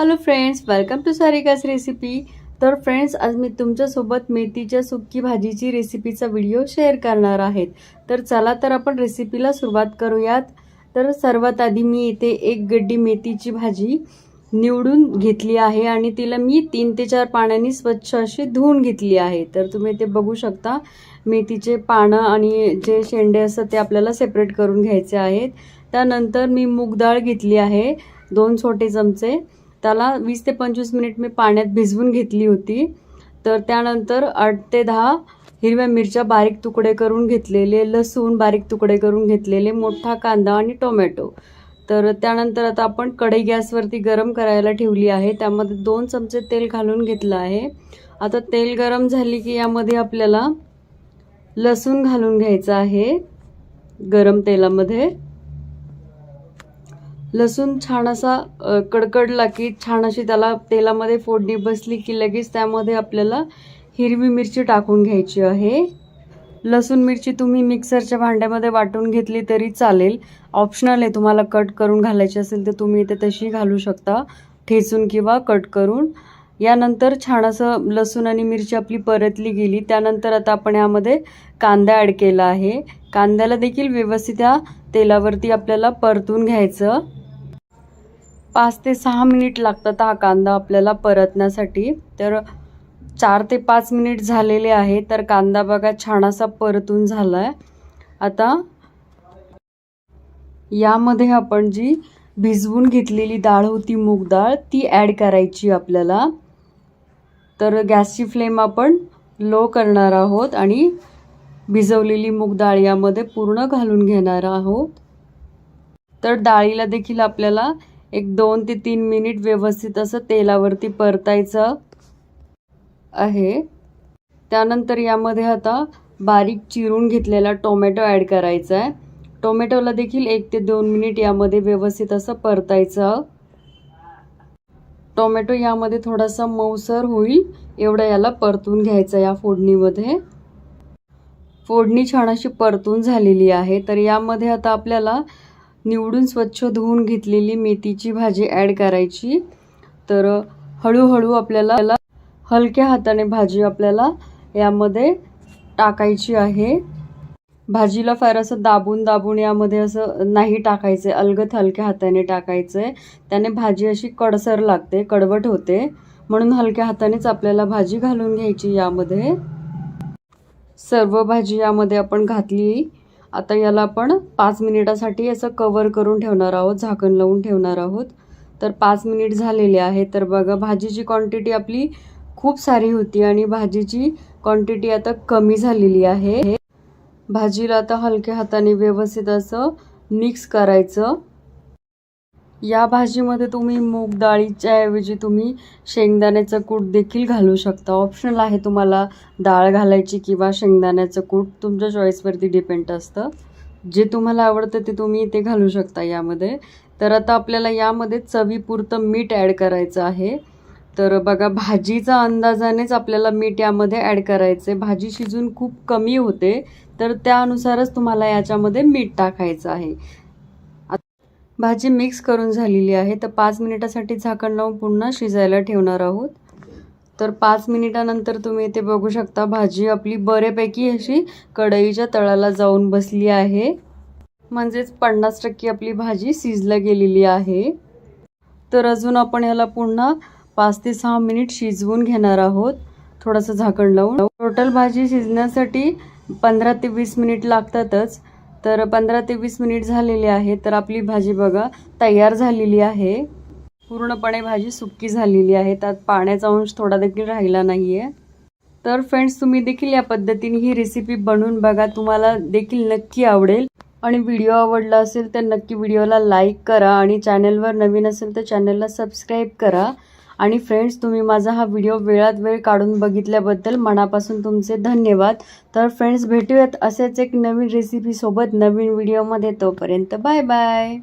Hello friends welcome to Sarika's recipe तर friends आज मी तुमच्यासोबत मेथीच्या सुक्की भाजीची रेसिपीचा व्हिडिओ शेअर करणार आहेत. तर चला तर आपण रेसिपीला सुरुवात करूयात. तर सर्वात आधी मी इथे एक गड्डी मेथीची भाजी निवडून घेतली आहे आणि तिला मी तीन ते चार पाण्याने स्वच्छ अशी धुवून घेतली आहे. तर तुम्ही ते बघू शकता. मेथीचे पानं आणि जे शेंडे असतात ते आपल्याला सेपरेट करून घ्यायचे आहेत. त्यानंतर मी मूग डाळ घेतली आहे दोन छोटे चमचे. त्याला वीस ते पंचवीस मिनिट मी पाण्यात भिजवून घेतली होती. तर त्यानंतर आठ ते दहा हिरव्या मिरच्या बारीक तुकडे करून घेतलेले लसूण बारीक तुकडे करून घेतलेले मोठा कांदा आणि टोमॅटो. तर त्यानंतर आता आपण कढई गॅसवरती गरम करायला ठेवली आहे. त्यामध्ये दोन चमचे तेल घालून घेतलं आहे. आता तेल गरम झाली की यामध्ये आपल्याला लसूण घालून घ्यायचं आहे गरम तेलामध्ये. लसूण छान असा कडकडला की छान अशी त्याला तेलामध्ये फोडणी बसली की लगेच त्यामध्ये आपल्याला हिरवी मिरची टाकून घ्यायची आहे. लसूण मिरची तुम्ही मिक्सरच्या भांड्यामध्ये वाटून घेतली तरी चालेल. ऑप्शनल आहे तुम्हाला कट करून घालायची असेल तर तुम्ही इथे तशी घालू शकता. ठेचून किंवा कट करून. यानंतर छान असं लसूण आणि मिरची आपली परतली गेली. त्यानंतर आता आपण यामध्ये कांदा ॲड केला आहे. कांद्याला देखील व्यवस्थित या तेलावरती आपल्याला परतून घ्यायचं. पाच ते सहा मिनिट लागतात हा कांदा आपल्याला परतण्यासाठी. तर चार ते पाच मिनिट झालेले आहे तर कांदा बघा छान असा परतून झाला आहे आता यामध्ये आपण जी भिजवून घेतलेली डाळ होती मूग डाळ ती ॲड करायची आपल्याला. तर गॅसची फ्लेम आपण लो करणार आहोत आणि भिजवलेली मूग डाळ यामध्ये पूर्ण घालून घेणार आहोत. तर डाळीला देखील आपल्याला एक दोन ते तीन मिनिट व्यवस्थित असं तेलावरती परतायचं आहे. त्यानंतर यामध्ये आता बारीक चिरून घेतलेला टोमॅटो ॲड करायचा आहे. टोमॅटोला देखील एक ते दोन मिनिट यामध्ये व्यवस्थित असं परतायचं. टोमॅटो यामध्ये थोडासा मऊसर होईल एवढं याला परतून घ्यायचं या फोडणीमध्ये. फोडणी छान अशी परतून झालेली आहे. तर यामध्ये आता आपल्याला निवडून स्वच्छ धुवून घेतलेली मेथीची भाजी ॲड करायची. तर हळूहळू आपल्याला हलक्या हाताने भाजी आपल्याला यामध्ये टाकायची आहे. भाजीला फार असं दाबून दाबून यामध्ये असं नाही टाकायचं अलगत हलक्या हाताने टाकायचं आहे त्याने भाजी अशी कडसर लागते कडवट होते. म्हणून हलक्या हातानेच आपल्याला भाजी घालून घ्यायची यामध्ये. सर्व भाजी यामध्ये आपण घातली. आता याला आपण पाच मिनिटासाठी असं कवर करून ठेवणार आहोत झाकण लावून ठेवणार आहोत. तर पाच मिनिट झालेले आहे तर बघा भाजीची क्वांटिटी आपली खूप सारी होती आणि भाजीची क्वांटिटी आता कमी झालेली आहे. भाजीला आता हलक्या हाताने व्यवस्थित असं मिक्स करायचं. या भाजीमध्ये तुम्ही मूग डाळीच्या ऐवजी तुम्ही शेंगदाण्याचं कूट देखील घालू शकता. ऑप्शनल आहे तुम्हाला डाळ घालायची किंवा शेंगदाण्याचं कूट. तुमच्या चॉईसवरती डिपेंड असतं. जे तुम्हाला आवडतं ते तुम्ही इथे घालू शकता यामध्ये. तर आता आपल्याला यामध्ये चवीपुरतं मीठ ॲड करायचं आहे. तर बघा भाजीचा अंदाजानेच आपल्याला मीठ यामध्ये ॲड करायचं आहे भाजी शिजून खूप कमी होते. तर त्यानुसारच तुम्हाला याच्यामध्ये मीठ टाकायचं आहे. भाजी मिक्स करून झालेली आहे. तर पाच मिनिटासाठी झाकण लावून पुन्हा शिजायला ठेवणार आहोत. तर पाच मिनिटानंतर तुम्ही इथे बघू शकता भाजी आपली बऱ्यापैकी अशी कढईच्या तळाला जाऊन बसली आहे. म्हणजेच पन्नास टक्के आपली भाजी शिजला गेलेली आहे. तर अजून आपण याला पुन्हा पाच ते सहा मिनिट शिजवून घेणार आहोत. थोडंसं झाकण लावून. टोटल भाजी शिजण्यासाठी पंधरा ते वीस मिनिट लागतातच. तर पंधरा ते वीस मिनिट झालेले आहे तर आपली भाजी बघा तयार झालेली आहे. पूर्णपणे भाजी सुक्की झालेली आहे. त्यात पाण्याचा अंश थोडा देखील राहिला नाही आहे तर फ्रेंड्स तुम्ही देखील या पद्धतीने ही रेसिपी बनवून बघा. तुम्हाला देखील नक्की आवडेल. आणि व्हिडिओ आवडला असेल तर नक्की व्हिडिओला लाईक करा. आणि चॅनलवर नवीन असेल तर चॅनलला सबस्क्राईब करा. आणि फ्रेंड्स तुम्ही माझा हा व्हिडिओ वेळात वेळ काढून बघितल्याबद्दल मनापासून तुमचे धन्यवाद. तर फ्रेंड्स भेटूयात असेच एक नवीन रेसिपीसोबत नवीन व्हिडिओमध्ये तोपर्यंत बाय बाय